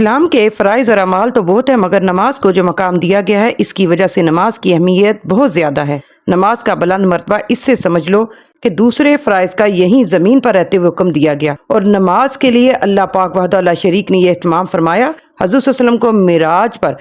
اسلام کے فرائض اور اعمال تو بہت ہیں، مگر نماز کو جو مقام دیا گیا ہے، اس کی وجہ سے نماز کی اہمیت بہت زیادہ ہے۔ نماز کا بلند مرتبہ اس سے سمجھ لو کہ دوسرے فرائض کا یہیں زمین پر رہتے ہوئے حکم دیا گیا۔ اور نماز کے لیے اللہ پاک وحدہ اللہ شریک نے یہ اہتمام فرمایا۔ حضور صلی اللہ علیہ وسلم کو معراج پر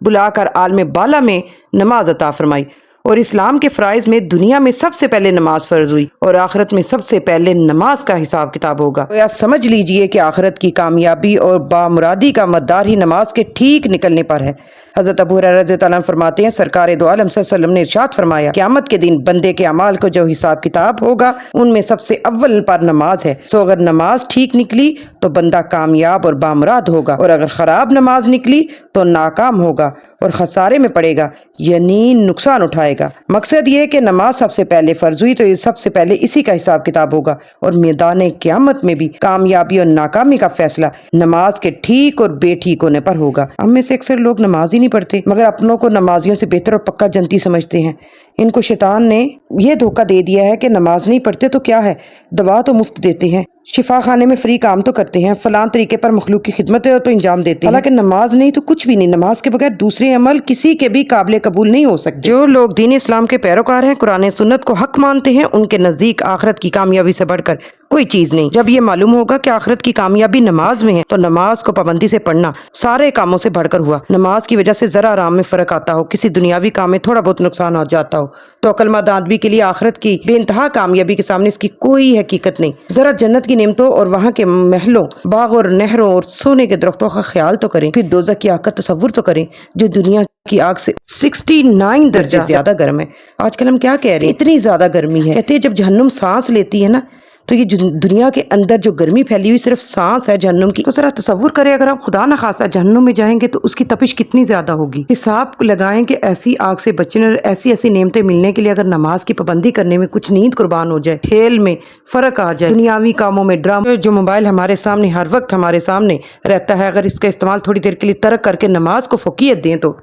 بلا کر عالم بالا میں نماز عطا فرمائی۔ اور اسلام کے فرائض میں دنیا میں سب سے پہلے نماز فرض ہوئی اور آخرت میں سب سے پہلے نماز کا حساب کتاب ہوگا۔ یا سمجھ لیجیے کہ آخرت کی کامیابی اور بامرادی کا مدار ہی نماز کے ٹھیک نکلنے پر ہے۔ حضرت ابو رضی اللہ عنہ فرماتے ہیں، سرکار دو عالم صلی اللہ علیہ وسلم نے ارشاد فرمایا، قیامت کے دن بندے کے اعمال کو جو حساب کتاب ہوگا، ان میں سب سے اول پر نماز ہے۔ سو اگر نماز ٹھیک نکلی، تو بندہ کامیاب اور بامراد ہوگا۔ اور اگر خراب نماز نکلی، تو ناکام ہوگا اور خسارے میں پڑے گا یعنی نقصان اٹھائے گا۔ مقصد یہ کہ نماز سب سے پہلے فرض ہوئی، تو یہ سب سے پہلے اسی کا حساب کتاب ہوگا۔ اور میدان قیامت میں بھی کامیابی اور ناکامی کا فیصلہ نماز کے ٹھیک اور بے ٹھیک ہونے پر ہوگا۔ ہم میں سے اکثر لوگ نماز ہی نہیں نہیں پڑھتے، مگر اپنوں کو نمازیوں سے بہتر اور پکا جنتی سمجھتے ہیں۔ ان کو شیطان نے یہ دھوکہ دے دیا ہے کہ نماز نہیں پڑھتے تو کیا ہے؟ دوا تو مفت دیتے ہیں۔ شفا خانے میں فری کام تو کرتے ہیں، فلان طریقے پر مخلوق کی خدمت تو انجام دیتے ہیں۔ حالانکہ نماز نہیں تو کچھ بھی نہیں، نماز کے بغیر دوسرے عمل کسی کے بھی قابل قبول نہیں ہو سکتے۔ جو لوگ دین اسلام کے پیروکار ہیں، قرآن سنت کو حق مانتے ہیں، ان کے نزدیک آخرت کی کامیابی سے بڑھ کر۔ کوئی چیز نہیں۔ جب یہ معلوم ہوگا کہ آخرت کی کامیابی نماز میں ہے تو نماز کو پابندی سے پڑھنا سارے کاموں سے بڑھ کر ہوا۔ نماز کی وجہ سے ذرا آرام میں فرق آتا ہو کسی دنیاوی کام میں تھوڑا بہت نقصان ہو جاتا ہو۔ تو عقل مند آدمی کے لیے آخرت کی بے انتہا کامیابی کے سامنے اس کی کوئی حقیقت نہیں۔ ذرا جنت کی نعمتوں اور وہاں کے محلوں باغ اور نہروں اور سونے کے درختوں کا خیال تو کریں۔ پھر دوزہ کی آگ کا تصور تو کریں جو دنیا کی آگ سے سکسٹی نائن درجہ زیادہ گرم ہے۔ آج کل ہم کیا کہہ رہے ہیں؟ اتنی زیادہ گرمی ہے۔ کہتے ہیں جب جہنم سانس لیتی ہے نا تو یہ دنیا کے اندر جو گرمی پھیلی ہوئی صرف سانس ہے جہنم کی، تو ذرا تصور کرے اگر ہم خدا نخواستہ جہنم میں جائیں گے تو اس کی تپش کتنی زیادہ ہوگی؟ حساب لگائیں کہ ایسی آگ سے بچنے اور ایسی ایسی نعمتیں ملنے کے لیے اگر نماز کی پابندی کرنے میں کچھ نیند قربان ہو جائے، کھیل میں فرق آ جائے، دنیاوی کاموں میں ڈرام جو موبائل ہمارے سامنے، ہر وقت ہمارے سامنے رہتا ہے، اگر اس کا استعمال تھوڑی دیر کے لیے ترک کر کے نماز کو فوقیت دیں تو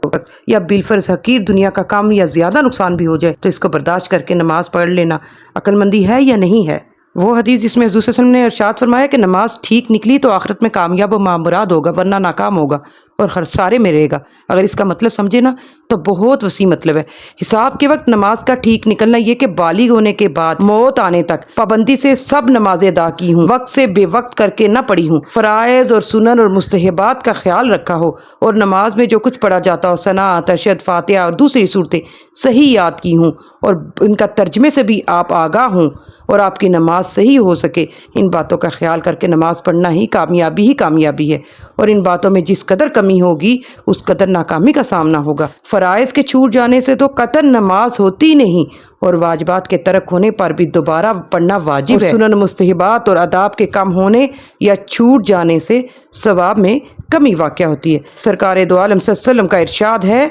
یا بالفرض حقیر دنیا کا کام یا زیادہ نقصان بھی ہو جائے، تو اس کو برداشت کر کے نماز پڑھ لینا عقل مندی ہے یا نہیں ہے؟ وہ حدیث جس میں حضور صلی اللہ علیہ وسلم نے ارشاد فرمایا کہ نماز ٹھیک نکلی تو آخرت میں کامیاب و معمراد ہوگا، ورنہ ناکام ہوگا اور ہر سارے میں رہے گا۔ اگر اس کا مطلب سمجھے نا تو بہت وسیع مطلب ہے۔ حساب کے وقت نماز کا ٹھیک نکلنا یہ کہ بالغ ہونے کے بعد موت آنے تک پابندی سے سب نمازیں ادا کی ہوں۔ وقت سے بے وقت کر کے نہ پڑھی ہوں۔ فرائض اور سنن اور مستحبات کا خیال رکھا ہو اور نماز میں جو کچھ پڑھا جاتا ہو ثنا تشد فاتحہ اور دوسری صورتیں صحیح یاد کی ہوں اور ان کا ترجمے سے بھی آپ آگاہ ہوں اور آپ کی نماز صحیح ہو سکے۔ ان باتوں کا خیال کر کے نماز پڑھنا ہی کامیابی ہی کامیابی ہے اور ان باتوں میں جس قدر کمی ہوگی، اس قدر ناکامی کا سامنا ہوگا۔ فرائض کے چھوٹ جانے سے تو قطر نماز ہوتی نہیں اور واجبات کے ترک ہونے پر بھی دوبارہ پڑھنا واجب ہے۔ سنن مستحبات اور اداب کے کم ہونے یا چھوٹ جانے سے ثواب میں کمی واقع ہوتی ہے۔ سرکار دو عالم صلی اللہ علیہ وسلم کا ارشاد ہے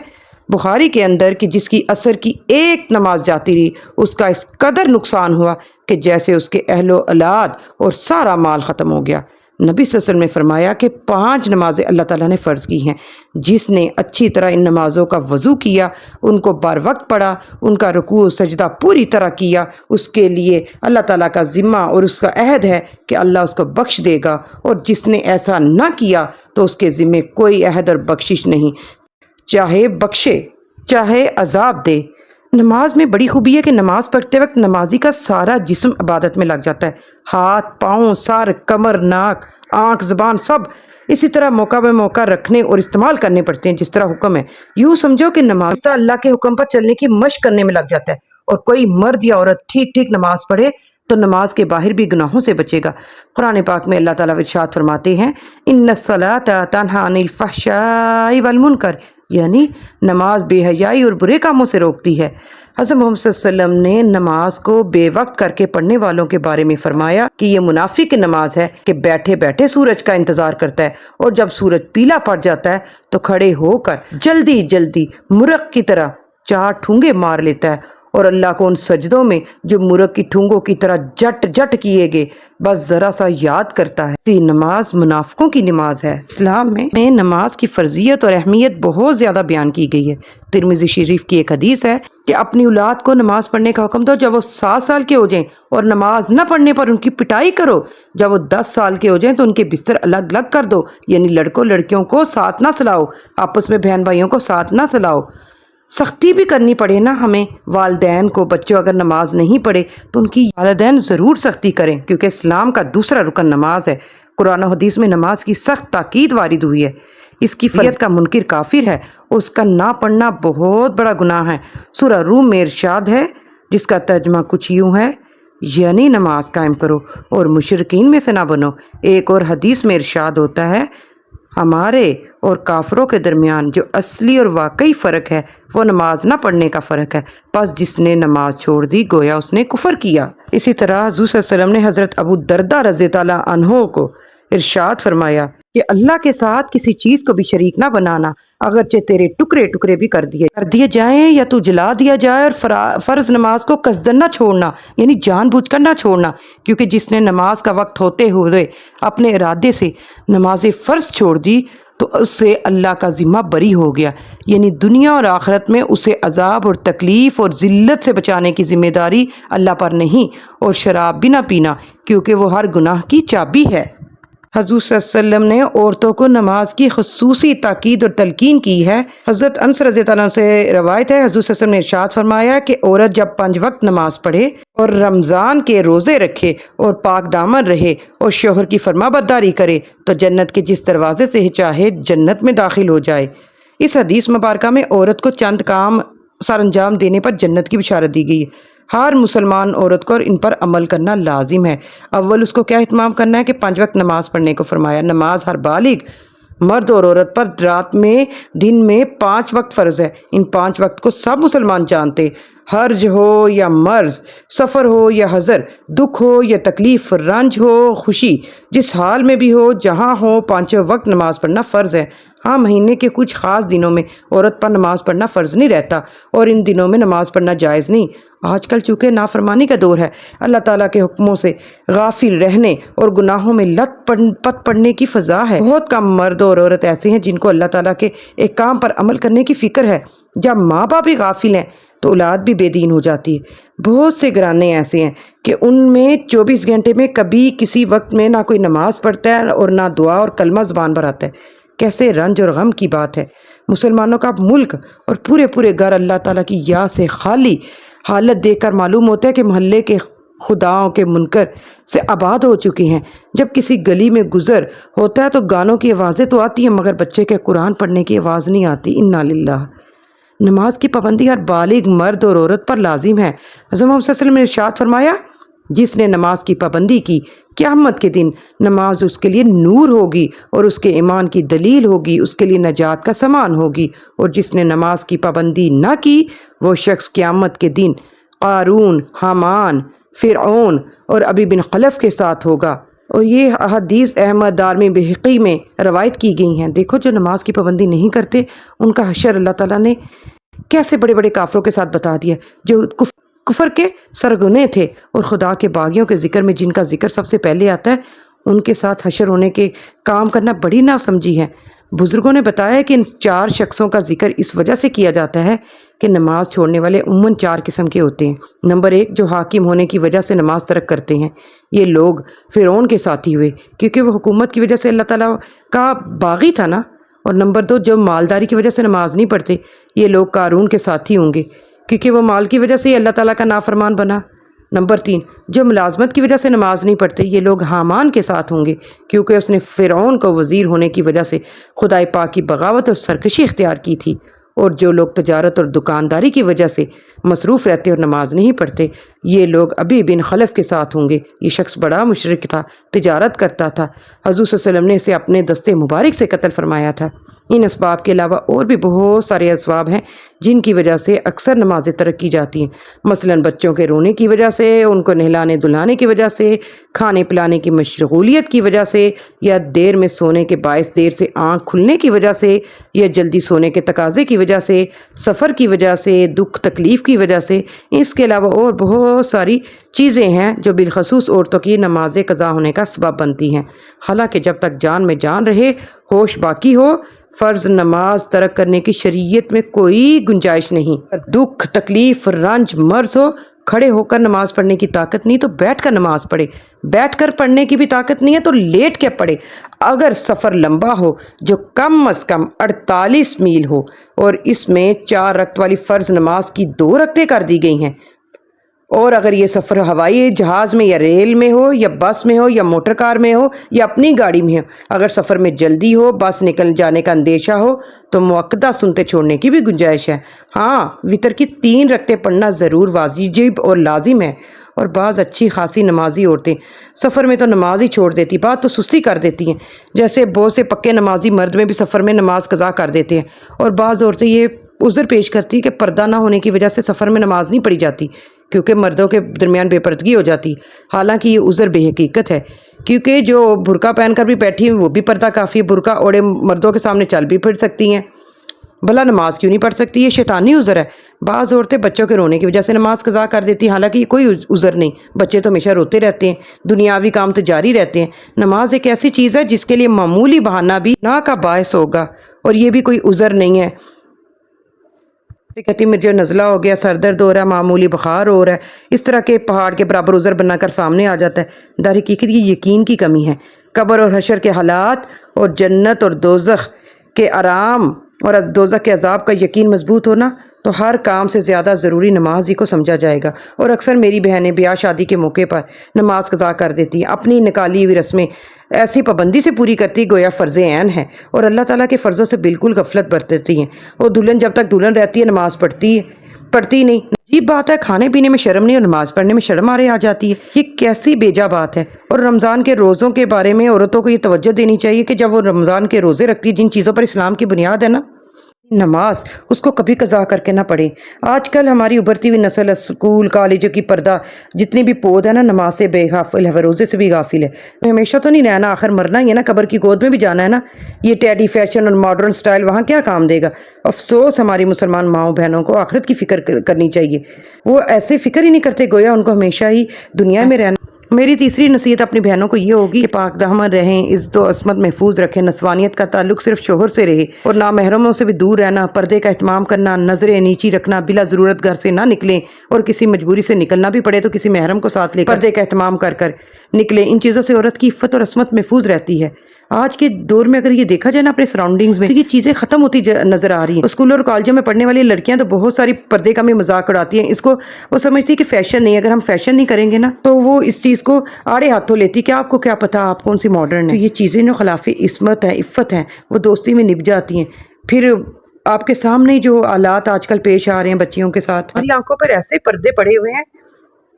بخاری کے اندر کہ جس کی اثر کی ایک نماز جاتی رہی اس کا اس قدر نقصان ہوا کہ جیسے اس کے اہل و اولاد اور سارا مال ختم ہو گیا۔ نبی صلی اللہ علیہ وسلم نے فرمایا کہ پانچ نمازیں اللہ تعالیٰ نے فرض کی ہیں۔ جس نے اچھی طرح ان نمازوں کا وضو کیا، ان کو بار وقت پڑھا، ان کا رکوع و سجدہ پوری طرح کیا، اس کے لیے اللہ تعالیٰ کا ذمہ اور اس کا عہد ہے کہ اللہ اس کو بخش دے گا۔ اور جس نے ایسا نہ کیا تو اس کے ذمے کوئی عہد اور بخشش نہیں۔ چاہے بخشے، چاہے عذاب دے۔ نماز میں بڑی خوبی ہے کہ نماز پڑھتے وقت نمازی کا سارا جسم عبادت میں لگ جاتا ہے۔ ہاتھ، پاؤں، سر، کمر، ناک، آنکھ، زبان سب اسی طرح موقع بے موقع رکھنے اور استعمال کرنے پڑتے ہیں۔ جس طرح حکم ہے۔ یوں سمجھو کہ نماز اللہ کے حکم پر چلنے کی مشق کرنے میں لگ جاتا ہے اور کوئی مرد یا عورت ٹھیک ٹھیک نماز پڑھے تو نماز کے باہر بھی گناہوں سے بچے گا۔ قرآن پاک میں اللہ تعالیٰ ارشاد فرماتے ہیں، ان تنہا عن الفحشاء والمنکر یعنی نماز بے حیائی اور برے کاموں سے روکتی ہے۔ حضرت محمد صلی اللہ علیہ وسلم نے نماز کو بے وقت کر کے پڑھنے والوں کے بارے میں فرمایا کہ یہ منافق نماز ہے کہ بیٹھے بیٹھے سورج کا انتظار کرتا ہے اور جب سورج پیلا پڑ جاتا ہے تو کھڑے ہو کر جلدی جلدی مرغ کی طرح چار ٹھونگے مار لیتا ہے اور اللہ کو ان سجدوں میں جو مرغ کی ٹھونگوں کی طرح جٹ جٹ کیے گئے، بس ذرا سا یاد کرتا ہے۔ نماز منافقوں کی نماز ہے۔ اسلام میں میں نماز کی فرضیت اور اہمیت بہت زیادہ بیان کی گئی ہے۔ ترمیزی شریف کی ایک حدیث ہے کہ اپنی اولاد کو نماز پڑھنے کا حکم دو۔ جب وہ سات سال کے ہو جائیں اور نماز نہ پڑھنے پر ان کی پٹائی کرو، جب وہ دس سال کے ہو جائیں تو ان کے بستر الگ الگ کر دو۔ یعنی لڑکوں لڑکیوں کو ساتھ نہ سلاؤ، آپس میں بہن بھائیوں کو ساتھ نہ سلاؤ۔ سختی بھی کرنی پڑے نا ہمیں۔ والدین کو بچوں اگر نماز نہیں پڑھے تو ان کی والدین ضرور سختی کریں، کیونکہ اسلام کا دوسرا رکن نماز ہے۔ قرآن و حدیث میں نماز کی سخت تاکید وارد ہوئی ہے۔ اس کی فیض کا منکر کافر ہے۔ اس کا نہ پڑھنا بہت بڑا گناہ ہے۔ سورہ روم میں ارشاد ہے، جس کا ترجمہ کچھ یوں ہے یعنی نماز قائم کرو اور مشرقین میں سے نہ بنو۔ ایک اور حدیث میں ارشاد ہوتا ہے ہمارے اور کافروں کے درمیان جو اصلی اور واقعی فرق ہے، وہ نماز نہ پڑھنے کا فرق ہے۔ پس جس نے نماز چھوڑ دی، گویا اس نے کفر کیا۔ اسی طرح حضور صلی اللہ علیہ وسلم نے حضرت ابو دردہ رضی تعالیٰ عنہ کو ارشاد فرمایا کہ اللہ کے ساتھ کسی چیز کو بھی شریک نہ بنانا، اگرچہ تیرے ٹکڑے ٹکڑے بھی کر دیے کر دیے جائیں یا تو جلا دیا جائے اور فرض نماز کو قصدن نہ چھوڑنا یعنی جان بوجھ کر نہ چھوڑنا، کیونکہ جس نے نماز کا وقت ہوتے ہوئے اپنے ارادے سے نماز فرض چھوڑ دی، تو اس سے اللہ کا ذمہ بری ہو گیا۔ یعنی دنیا اور آخرت میں اسے عذاب اور تکلیف اور ذلت سے بچانے کی ذمہ داری اللہ پر نہیں اور شراب بھی نہ پینا، کیونکہ وہ ہر گناہ کی چابی ہے۔ حضور صلی اللہ علیہ وسلم نے عورتوں کو نماز کی خصوصی تاکید اور تلقین کی ہے۔ حضرت انس رضی اللہ عنہ سے روایت ہے، حضور صلی اللہ علیہ وسلم نے ارشاد فرمایا کہ عورت جب پانچ وقت نماز پڑھے اور رمضان کے روزے رکھے اور پاک دامن رہے اور شوہر کی فرما برداری کرے تو جنت کے جس دروازے سے چاہے جنت میں داخل ہو جائے۔ اس حدیث مبارکہ میں عورت کو چند کام سر انجام دینے پر جنت کی بشارت دی گئی۔ ہے ہر مسلمان عورت کو اور ان پر عمل کرنا لازم ہے۔ اول اس کو کیا اہتمام کرنا ہے کہ پانچ وقت نماز پڑھنے کو فرمایا۔ نماز ہر بالغ، مرد اور عورت پر رات میں، دن میں پانچ وقت فرض ہے۔ ان پانچ وقت کو سب مسلمان جانتے۔ حرج ہو یا مرض، سفر ہو یا حضر، دکھ ہو یا تکلیف، رنج ہو، خوشی، جس حال میں بھی ہو، جہاں ہو پانچوں وقت نماز پڑھنا فرض ہے۔ ہاں مہینے کے کچھ خاص دنوں میں عورت پر نماز پڑھنا فرض نہیں رہتا اور ان دنوں میں نماز پڑھنا جائز نہیں۔ آج کل چونکہ نافرمانی کا دور ہے، اللہ تعالیٰ کے حکموں سے غافل رہنے اور گناہوں میں لت پت پڑنے کی فضا ہے۔ بہت کم مرد اور عورت ایسے ہیں جن کو اللہ تعالیٰ کے ایک کام پر عمل کرنے کی فکر ہے۔ جب ماں باپ بھی غافل ہیں تو اولاد بھی بے دین ہو جاتی ہے۔ بہت سے گرانے ایسے ہیں کہ ان میں چوبیس گھنٹے میں کبھی کسی وقت میں نہ کوئی نماز پڑھتا ہے اور نہ دعا اور کلمہ زبان پر آتا ہے۔ کیسے رنج اور غم کی بات ہے۔ مسلمانوں کا ملک اور پورے پورے گھر اللہ تعالیٰ کی یا سے خالی حالت دیکھ کر معلوم ہوتا ہے کہ محلے کے خداؤں کے منکر سے آباد ہو چکی ہیں۔ جب کسی گلی میں گزر ہوتا ہے تو گانوں کی آوازیں تو آتی ہیں، مگر بچے کے قرآن پڑھنے کی آواز نہیں آتی۔ انا للہ نماز کی پابندی ہر بالغ، مرد اور عورت پر لازم ہے۔ حضرت محمد صلی اللہ علیہ وسلم نے ارشاد فرمایا جس نے نماز کی پابندی کی، قیامت کے دن نماز اس کے لیے نور ہوگی اور اس کے ایمان کی دلیل ہوگی، اس کے لیے نجات کا سامان ہوگی۔ اور جس نے نماز کی پابندی نہ کی، وہ شخص قیامت کے دن قارون، حامان، فرعون اور ابی بن خلف کے ساتھ ہوگا۔ اور یہ حدیث احمد دارمی بحقی میں روایت کی گئی ہیں۔ دیکھو، جو نماز کی پابندی نہیں کرتے، ان کا حشر اللہ تعالیٰ نے کیسے بڑے بڑے کافروں کے ساتھ بتا دیا، جو کفر کفر کے سرگنے تھے اور خدا کے باغیوں کے ذکر میں جن کا ذکر سب سے پہلے آتا ہے، ان کے ساتھ حشر ہونے کے کام کرنا بڑی نا سمجھی ہے۔ بزرگوں نے بتایا کہ ان چار شخصوں کا ذکر اس وجہ سے کیا جاتا ہے کہ نماز چھوڑنے والے عموماً چار قسم کے ہوتے ہیں۔ نمبر ایک، جو حاکم ہونے کی وجہ سے نماز ترک کرتے ہیں۔ یہ لوگ فرعون کے ساتھی ہوئے، کیونکہ وہ حکومت کی وجہ سے اللہ تعالیٰ کا باغی تھا نا۔ اور نمبر دو، جو مالداری کی وجہ سے نماز نہیں پڑھتے، یہ لوگ قارون کے ساتھی ہوں گے۔ کیونکہ وہ مال کی وجہ سے ہی اللہ تعالیٰ کا نافرمان بنا۔ نمبر تین، جو ملازمت کی وجہ سے نماز نہیں پڑھتے، یہ لوگ حامان کے ساتھ ہوں گے، کیونکہ اس نے فرعون کو وزیر ہونے کی وجہ سے خدائے پاک کی بغاوت اور سرکشی اختیار کی تھی۔ اور جو لوگ تجارت اور دکانداری کی وجہ سے مصروف رہتے اور نماز نہیں پڑھتے یہ لوگ ابھی بن خلف کے ساتھ ہوں گے۔ یہ شخص بڑا مشرق تھا، تجارت کرتا تھا۔ حضور صلی اللہ علیہ وسلم نے اسے اپنے دستے مبارک سے قتل فرمایا تھا۔ ان اسباب کے علاوہ اور بھی بہت سارے اسباب ہیں جن کی وجہ سے اکثر نمازیں ترک کی جاتی ہیں۔ مثلا بچوں کے رونے کی وجہ سے، ان کو نہلانے دلانے کی وجہ سے، کھانے پلانے کی مشغولیت کی وجہ سے، یا دیر میں سونے کے باعث دیر سے آنکھ کھلنے کی وجہ سے، یا جلدی سونے کے تقاضے کی وجہ سے، سفر کی وجہ سے، دکھ تکلیف کی وجہ سے۔ اس کے علاوہ اور بہت ساری چیزیں ہیں جو بالخصوص عورتوں کی نماز قضا ہونے کا سبب بنتی ہیں۔ حالانکہ جب تک جان میں جان رہے، ہوش باقی ہو، فرض نماز ترک کرنے کی شریعت میں کوئی گنجائش نہیں۔ دکھ، تکلیف، رنج، مرض ہو، کھڑے ہو کر نماز پڑھنے کی طاقت نہیں تو بیٹھ کر نماز پڑھے۔ بیٹھ کر پڑھنے کی بھی طاقت نہیں ہے تو لیٹ کے پڑھے۔ اگر سفر لمبا ہو، جو کم از کم اڑتالیس میل ہو، اور اس میں چار رکت والی فرض نماز کی دو رکتیں کر دی گئی ہیں اور اگر یہ سفر ہوائی جہاز میں یا ریل میں ہو یا بس میں ہو یا موٹر کار میں ہو یا اپنی گاڑی میں ہو، اگر سفر میں جلدی ہو، بس نکل جانے کا اندیشہ ہو، تو موقع سنتے چھوڑنے کی بھی گنجائش ہے۔ ہاں وطر کی تین رکھتے پڑھنا ضرور واجب اور لازم ہے۔ اور بعض اچھی خاصی نمازی عورتیں سفر میں تو نماز ہی چھوڑ دیتی بات تو سستی کر دیتی ہیں۔ جیسے بہت سے پکے نمازی مرد میں بھی سفر میں نماز قضا کر دیتے ہیں۔ اور بعض عورتیں یہ عذر پیش کرتی کہ پردہ نہ ہونے کی وجہ سے سفر میں نماز نہیں پڑھی جاتی۔ کیونکہ مردوں کے درمیان بے پردگی ہو جاتی۔ حالانکہ یہ عذر بے حقیقت ہے، کیونکہ جو برقع پہن کر بھی بیٹھی ہیں، وہ بھی پردہ کافی ہے۔ برقع اوڑے مردوں کے سامنے چل بھی پھر سکتی ہیں۔ بھلا نماز کیوں نہیں پڑھ سکتی؟ یہ شیطانی عذر ہے۔ بعض عورتیں بچوں کے رونے کی وجہ سے نماز قضا کر دیتی ہیں۔ حالانکہ یہ کوئی عذر نہیں، بچے تو ہمیشہ روتے رہتے ہیں، دنیاوی کام تو جاری رہتے ہیں۔ نماز ایک ایسی چیز ہے جس کے لیے معمولی بہانہ بھی نہ کا باعث ہوگا، اور یہ بھی کوئی عذر نہیں ہے۔ کہتی مجھے نزلہ ہو گیا، سر درد ہو رہا ہے معمولی بخار ہو رہا ہے۔ اس طرح کے پہاڑ کے برابر عذر بنا کر سامنے آ جاتا ہے۔ در حقیقت کی یقین کی کمی ہے۔ قبر اور حشر کے حالات اور جنت اور دوزخ کے آرام اور دوزخ کے عذاب کا یقین مضبوط ہونا تو ہر کام سے زیادہ ضروری نماز ہی کو سمجھا جائے گا۔ اور اکثر میری بہنیں بیاہ شادی کے موقع پر نماز قضا کر دیتی ہیں۔ اپنی نکالی ہوئی رسمیں ایسی پابندی سے پوری کرتی گویا فرض عین ہے اور اللہ تعالیٰ کے فرضوں سے بالکل غفلت برتتی ہیں۔ اور دلہن جب تک دلہن رہتی ہے، نماز پڑھتی ہے، پڑھتی نہیں۔ عجیب بات ہے، کھانے پینے میں شرم نہیں اور نماز پڑھنے میں شرم آ رہے آ جاتی ہے۔ یہ کیسی بیجا بات ہے۔ اور رمضان کے روزوں کے بارے میں عورتوں کو یہ توجہ دینی چاہیے کہ جب وہ رمضان کے روزے رکھتی ہے جن چیزوں پر اسلام کی بنیاد ہے نا نماز، اس کو کبھی قضا کر کے نہ پڑھے آج کل ہماری ابھرتی ہوئی نسل، اسکول، کالجوں کی پردہ، جتنی بھی پود ہے نا، نماز سے بے غافل ہے روزے سے بھی غافل ہے ہمیشہ تو نہیں رہنا، آخر مرنا ہی ہے نا، قبر کی گود میں بھی جانا ہے نا۔ یہ ٹیڈی فیشن اور ماڈرن سٹائل وہاں کیا کام دے گا؟ افسوس، ہماری مسلمان ماؤں بہنوں کو آخرت کی فکر کرنی چاہیے۔ وہ ایسے فکر ہی نہیں کرتے، گویا ان کو ہمیشہ ہی دنیا میں رہنا میری تیسری نصیحت اپنی بہنوں کو یہ ہوگی کہ پاک دہمن رہیں، عزت و عصمت محفوظ رکھیں، نسوانیت کا تعلق صرف شوہر سے رہے اور نہ محرموں سے بھی دور رہنا، پردے کا اہتمام کرنا، نظریں نیچی رکھنا، بلا ضرورت گھر سے نہ نکلیں اور کسی مجبوری سے نکلنا بھی پڑے تو کسی محرم کو ساتھ لے پردے کا اہتمام کر کر نکلیں۔ ان چیزوں سے عورت کی عفت اور عصمت محفوظ رہتی ہے۔ آج کے دور میں اگر یہ دیکھا جائے نا اپنے سراؤنڈنگز میں، تو یہ چیزیں ختم ہوتی نظر آ رہی ہیں۔ اسکول اور کالجوں میں پڑھنے والی لڑکیاں تو بہت ساری پردے کا میں مذاق اڑاتی ہیں۔ اس کو وہ سمجھتی ہے کہ فیشن نہیں، اگر ہم فیشن نہیں کریں گے نا، تو وہ اس چیز کو آڑے ہاتھوں لیتی کہ آپ کو کیا پتا آپ کون سی ماڈرن ہے یہ چیزیں جو خلاف عصمت ہے عفت ہیں وہ دوستی میں نب جاتی ہیں۔ پھر آپ کے سامنے جو آلات آج کل پیش آ رہے ہیں بچیوں کے ساتھ۔ ہماری آنکھوں پر ایسے پردے پڑے ہوئے ہیں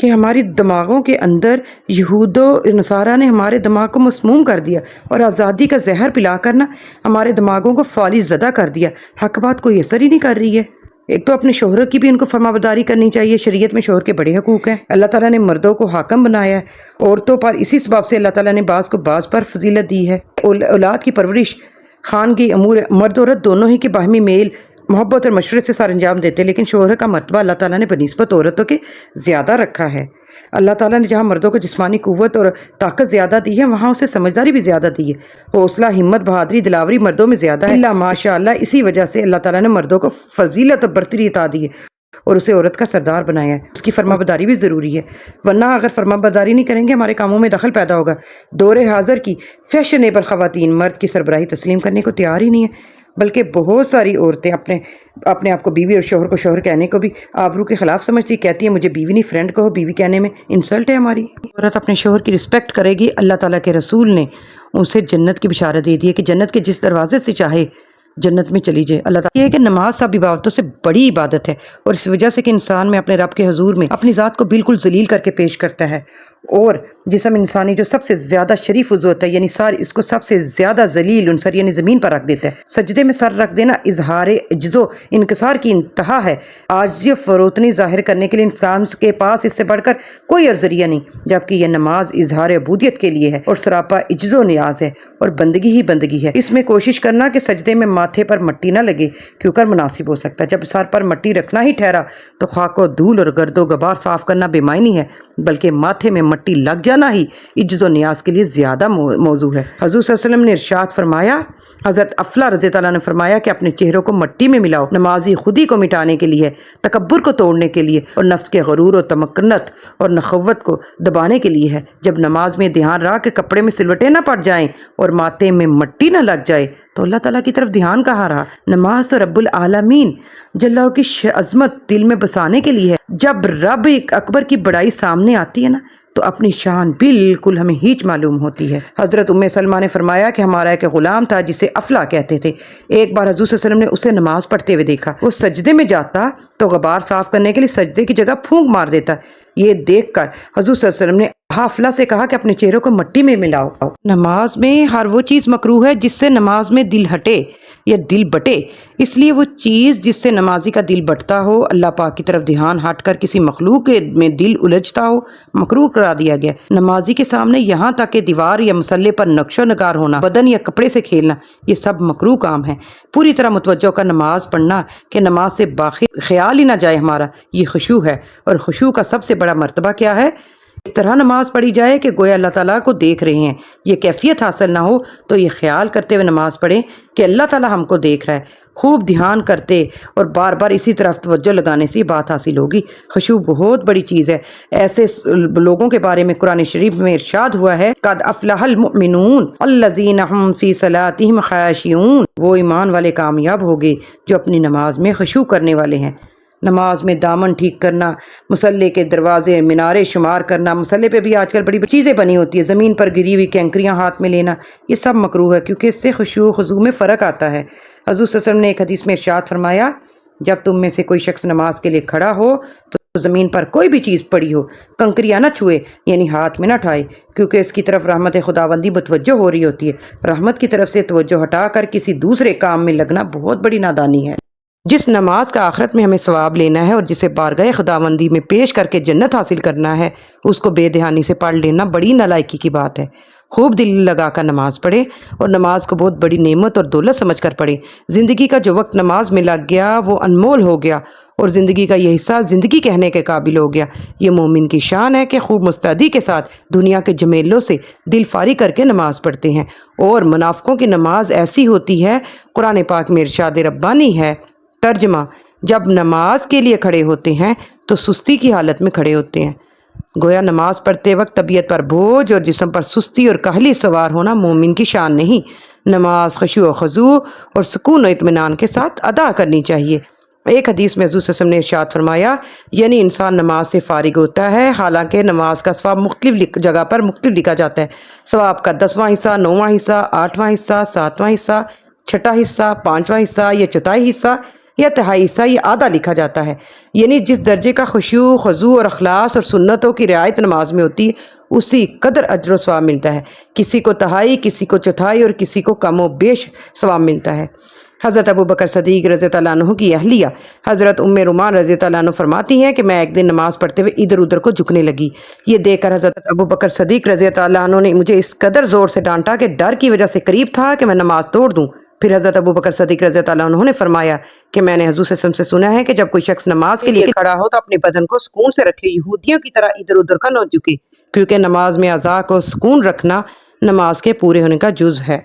کہ ہماری دماغوں کے اندر یہود و نصارہ نے ہمارے دماغ کو مسموم کر دیا اور آزادی کا زہر پلا کر نا ہمارے دماغوں کو فولی زدہ کر دیا۔ حق بات کوئی اثر ہی نہیں کر رہی ہے۔ ایک تو اپنے شوہر کی بھی ان کو فرما بداری کرنی چاہیے۔ شریعت میں شوہر کے بڑے حقوق ہیں۔ اللہ تعالیٰ نے مردوں کو حاکم بنایا ہے۔ عورتوں پر اسی سباب سے اللہ تعالیٰ نے بعض کو بعض پر فضیلت دی ہے۔ اولاد کی پرورش خان کی امور، مرد عورت دونوں ہی کے باہمی میل محبت اور مشورے سے سر انجام دیتے لیکن شوہر کا مرتبہ اللہ تعالیٰ نے بنسبت عورتوں کے زیادہ رکھا ہے۔ اللہ تعالیٰ نے جہاں مردوں کو جسمانی قوت اور طاقت زیادہ دی ہے، وہاں اسے سمجھداری بھی زیادہ دی ہے۔ حوصلہ، ہمت، بہادری، دلاوری مردوں میں زیادہ ہے۔ اللہ ماشاء اللہ اسی وجہ سے اللہ تعالیٰ نے مردوں کو فضیلت اور برتری عطا دی ہے اور اسے عورت کا سردار بنایا ہے۔ اس کی فرما بداری بھی ضروری ہے۔ ورنہ اگر فرما بداری نہیں کریں گے، ہمارے کاموں میں دخل پیدا ہوگا۔ دور حاضر کی فیشنیبل خواتین مرد کی سربراہی تسلیم کرنے کو تیار ہی نہیں ہے بلکہ بہت ساری عورتیں اپنے اپنے آپ کو بیوی اور شوہر کو شوہر کہنے کو بھی آبرو کے خلاف سمجھتی ہے کہتی ہے، مجھے بیوی نہیں فرینڈ کہو، بیوی کہنے میں انسلٹ ہے ہماری. عورت اپنے شوہر کی رسپیکٹ کرے گی، اللہ تعالیٰ کے رسول نے اسے جنت کی بشارت دے دی ہے کہ جنت کے جس دروازے سے چاہے جنت میں چلی جائے۔ اللہ تعالیٰ یہ ہے کہ نماز صاحب عبادتوں سے بڑی عبادت ہے اور اس وجہ سے کہ انسان میں اپنے رب کے حضور میں اپنی ذات کو بالکل ذلیل کر کے پیش کرتا ہے۔ اور جسم انسانی جو سب سے زیادہ شریف عضو ہوتا ہے یعنی سار اس کو سب سے زیادہ ذلیل عنصر یعنی زمین پر رکھ دیتا ہے۔ سجدے میں سر رکھ دینا اظہار اجزو انکسار کی انتہا ہے۔ آج یہ فروتنی ظاہر کرنے کے لیے انسان کے پاس اس سے بڑھ کر کوئی اور ذریعہ نہیں، جبکہ یہ نماز اظہار عبودیت کے لیے ہے اور سراپا اجزو نیاز ہے اور بندگی ہی بندگی ہے۔ اس میں کوشش کرنا کہ سجدے میں ماتھے پر مٹی نہ لگے، کیونکہ مناسب ہو سکتا ہے۔ جب سر پر مٹی رکھنا ہی ٹھہرا، تو خاک و دھول اور گرد و غبار صاف کرنا بے معنی ہے، بلکہ ماتھے میں مٹی لگ جانا ہی عجز و نیاز کے لیے زیادہ موضوع ہے۔ حضور صلی اللہ علیہ وسلم نے ارشاد فرمایا، حضرت افلا رضی تعالیٰ نے فرمایا کہ اپنے چہروں کو مٹی میں ملاؤ، نمازی خودی کو مٹانے کے لیے، تکبر کو توڑنے کے لیے اور نفس کے غرور و تمکنت اور نخوت کو دبانے کے لیے ہے۔ جب نماز میں دھیان رہا کہ کپڑے میں سلوٹیں نہ پڑ جائیں اور ماتے میں مٹی نہ لگ جائے تو اللہ تعالیٰ کی طرف دھیان کہا رہا؟ نماز تو رب العالمین۔ جلّہ کی عظمت دل میں بسانے کے لیے ہے۔ جب رب اکبر کی بڑائی سامنے آتی ہے نا، تو اپنی شان بالکل ہمیں ہیچ معلوم ہوتی ہے۔ حضرت ام سلمہ نے فرمایا کہ ہمارا ایک غلام تھا جسے افلا کہتے تھے۔ ایک بار حضور صلی اللہ علیہ وسلم نے اسے نماز پڑھتے ہوئے دیکھا۔ وہ سجدے میں جاتا تو غبار صاف کرنے کے لیے سجدے کی جگہ پھونک مار دیتا۔ یہ دیکھ کر حضور صلی اللہ علیہ وسلم نے حافلہ سے کہا کہ اپنے چہروں کو مٹی میں ملاؤ۔ نماز میں ہر وہ چیز مکروح ہے جس سے نماز میں دل ہٹے۔ یا دل بٹے، اس لیے وہ چیز جس سے نمازی کا دل بٹتا ہو، اللہ پاک کی طرف دھیان ہٹ کر کسی مخلوق میں دل الجھتا ہو مکرو کرا دیا گیا۔ نمازی کے سامنے یہاں تک کہ دیوار یا مسلح پر نقش و نگار ہونا، بدن یا کپڑے سے کھیلنا، یہ سب مکرو کام ہے پوری طرح متوجہ کا نماز پڑھنا کہ نماز سے باخی خیال ہی نہ جائے ہمارا، یہ خشوع ہے۔ اور خشوع کا سب سے بڑا مرتبہ کیا ہے؟ اس طرح نماز پڑھی جائے کہ گویا اللہ تعالیٰ کو دیکھ رہے ہیں۔ یہ کیفیت حاصل نہ ہو تو یہ خیال کرتے ہوئے نماز پڑھیں کہ اللہ تعالیٰ ہم کو دیکھ رہا ہے۔ خوب دھیان کرتے اور بار بار اسی طرف توجہ لگانے سے یہ بات حاصل ہوگی۔ خشوع بہت بڑی چیز ہے۔ ایسے لوگوں کے بارے میں قرآن شریف میں ارشاد ہوا ہے، قد افلح المؤمنون الذین هم فی صلاتهم خاشعون۔ وہ ایمان والے کامیاب ہو گئے جو اپنی نماز میں خشوع کرنے والے ہیں۔ نماز میں دامن ٹھیک کرنا، مسلح کے دروازے منارے شمار کرنا، مسلح پہ بھی آج کل بڑی چیزیں بنی ہوتی ہیں، زمین پر گری ہوئی کینکریاں ہاتھ میں لینا، یہ سب مکرو ہے، کیونکہ اس سے خوشو خضو میں فرق آتا ہے۔ حضور صلی اللہ علیہ وسلم نے ایک حدیث میں ارشاد فرمایا، جب تم میں سے کوئی شخص نماز کے لیے کھڑا ہو، تو زمین پر کوئی بھی چیز پڑی ہو، کنکریاں نہ چھوئے یعنی ہاتھ میں نہ اٹھائے کیونکہ اس کی طرف رحمت خداوندی متوجہ ہو رہی ہوتی ہے۔ رحمت کی طرف سے توجہ ہٹا کر کسی دوسرے کام میں لگنا بہت بڑی نادانی ہے۔ جس نماز کا آخرت میں ہمیں ثواب لینا ہے اور جسے بارگاہ خداوندی میں پیش کر کے جنت حاصل کرنا ہے، اس کو بے دہانی سے پڑھ لینا بڑی نالائکی کی بات ہے۔ خوب دل لگا کر نماز پڑھے اور نماز کو بہت بڑی نعمت اور دولت سمجھ کر پڑھے زندگی کا جو وقت نماز میں لگ گیا، وہ انمول ہو گیا اور زندگی کا یہ حصہ زندگی کہنے کے قابل ہو گیا۔ یہ مومن کی شان ہے کہ خوب مستعدی کے ساتھ دنیا کے جمیلوں سے دل فاری کر کے نماز پڑھتے ہیں۔ اور منافقوں کی نماز ایسی ہوتی ہے، قرآن پاک میں ارشاد ربانی ہے ترجمہ، جب نماز کے لیے کھڑے ہوتے ہیں تو سستی کی حالت میں کھڑے ہوتے ہیں۔ گویا نماز پڑھتے وقت طبیعت پر بوجھ اور جسم پر سستی اور کہلی سوار ہونا مومن کی شان نہیں۔ نماز خشو و خضو اور سکون و اطمینان کے ساتھ ادا کرنی چاہیے۔ ایک حدیث میں حضور صلی اللہ علیہ وسلم نے ارشاد فرمایا یعنی انسان نماز سے فارغ ہوتا ہے، حالانکہ نماز کا ثواب مختلف جگہ پر مختلف لکھا جاتا ہے۔ ثواب کا دسواں حصہ، نواں حصہ، آٹھواں حصہ، ساتواں حصہ، چھٹا حصہ، پانچواں حصہ یا چوتھائی حصہ یا تہائی حصہ یہ آدھا لکھا جاتا ہے۔ یعنی جس درجے کا خشوع، خضوع اور اخلاص اور سنتوں کی رعایت نماز میں ہوتی ہے اسی قدر اجر و ثواب ملتا ہے۔ کسی کو تہائی، کسی کو چوتھائی اور کسی کو کم و بیش ثواب ملتا ہے۔ حضرت ابو بکر صدیق رضی اللہ عنہ کی اہلیہ حضرت ام رومان رضی اللہ عنہ فرماتی ہیں کہ میں ایک دن نماز پڑھتے ہوئے ادھر ادھر کو جھکنے لگی۔ یہ دیکھ کر حضرت ابو بکر صدیق رضی اللہ عنہ نے مجھے اس قدر زور سے ڈانٹا کہ ڈر کی وجہ سے قریب تھا کہ میں نماز توڑ دوں۔ پھر حضرت ابو بکر صدیق رضی اللہ عنہ نے فرمایا کہ میں نے حضور صلی اللہ علیہ وسلم سے سنا ہے کہ جب کوئی شخص نماز کے لیے کھڑا ہو تو اپنے بدن کو سکون سے رکھے یہودیوں کی طرح ادھر ادھر کا نہ جھکے کیونکہ نماز میں اعضاء کو سکون رکھنا نماز کے پورے ہونے کا جز ہے۔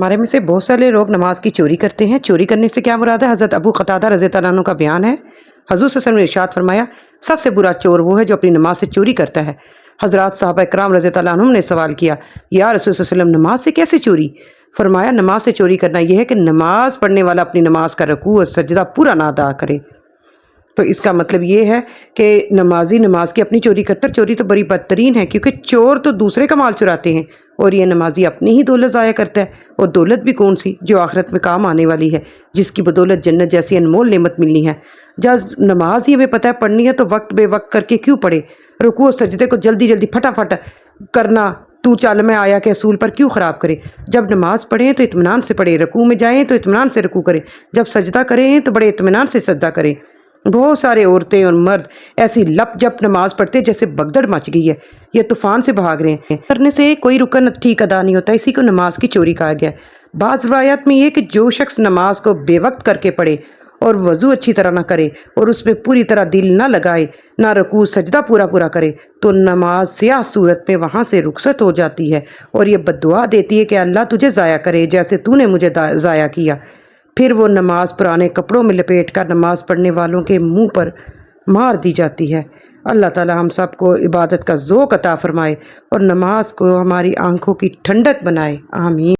ہمارے میں سے بہت سارے لوگ نماز کی چوری کرتے ہیں۔ چوری کرنے سے کیا مراد ہے؟ حضرت ابو قطادہ رضی اللہ عنہ کا بیان ہے۔ حضور صلی اللہ علیہ وسلم نے ارشاد فرمایا سب سے برا چور وہ ہے جو اپنی نماز سے چوری کرتا ہے۔ حضرات صحابہ اکرام رضی اللہ عنہ نے سوال کیا، یا رسول صلی اللہ علیہ وسلم، نماز سے کیسے چوری؟ فرمایا، نماز سے چوری کرنا یہ ہے کہ نماز پڑھنے والا اپنی نماز کا رکوع اور سجدہ پورا نہ ادا کرے۔ تو اس کا مطلب یہ ہے کہ نمازی نماز کی اپنی چوری کرتا چوری تو بڑی بدترین ہے، کیونکہ چور تو دوسرے کا مال چراتے ہیں اور یہ نمازی اپنی ہی دولت ضائع کرتا ہے۔ اور دولت بھی کون سی؟ جو آخرت میں کام آنے والی ہے، جس کی بدولت جنت جیسی انمول نعمت ملنی ہے۔ جب نماز ہی ہمیں پتہ ہے پڑھنی ہے تو وقت بے وقت کر کے کیوں پڑھے؟ رکوع و سجدے کو جلدی جلدی پھٹافٹ کرنا۔ تو چال میں آیا کے اصول پر کیوں خراب کرے؟ جب نماز پڑھیں تو اطمینان سے پڑھیں رکوع میں جائیں تو اطمینان سے رکوع کریں۔ جب سجدہ کریں تو بڑے اطمینان سے سجدہ کریں۔ بہت سارے عورتیں اور مرد ایسی لپ جپ نماز پڑھتے جیسے بگدڑ مچ گئی ہے۔ یہ طوفان سے بھاگ رہے ہیں۔ کرنے سے کوئی رکن ٹھیک ادا نہیں ہوتا، اسی کو نماز کی چوری کہا گیا۔ بعض روایات میں یہ کہ جو شخص نماز کو بے وقت کر کے پڑھے اور وضو اچھی طرح نہ کرے اور اس میں پوری طرح دل نہ لگائے، نہ رکوع، سجدہ پورا پورا کرے، تو نماز سیاہ صورت میں وہاں سے رخصت ہو جاتی ہے اور یہ بدعا دیتی ہے کہ اللہ تجھے ضائع کرے جیسے تو نے مجھے ضائع کیا۔ پھر وہ نماز پرانے کپڑوں میں لپیٹ کر نماز پڑھنے والوں کے منہ پر مار دی جاتی ہے۔ اللہ تعالی ہم سب کو عبادت کا ذوق عطا فرمائے اور نماز کو ہماری آنکھوں کی ٹھنڈک بنائے۔ آمین۔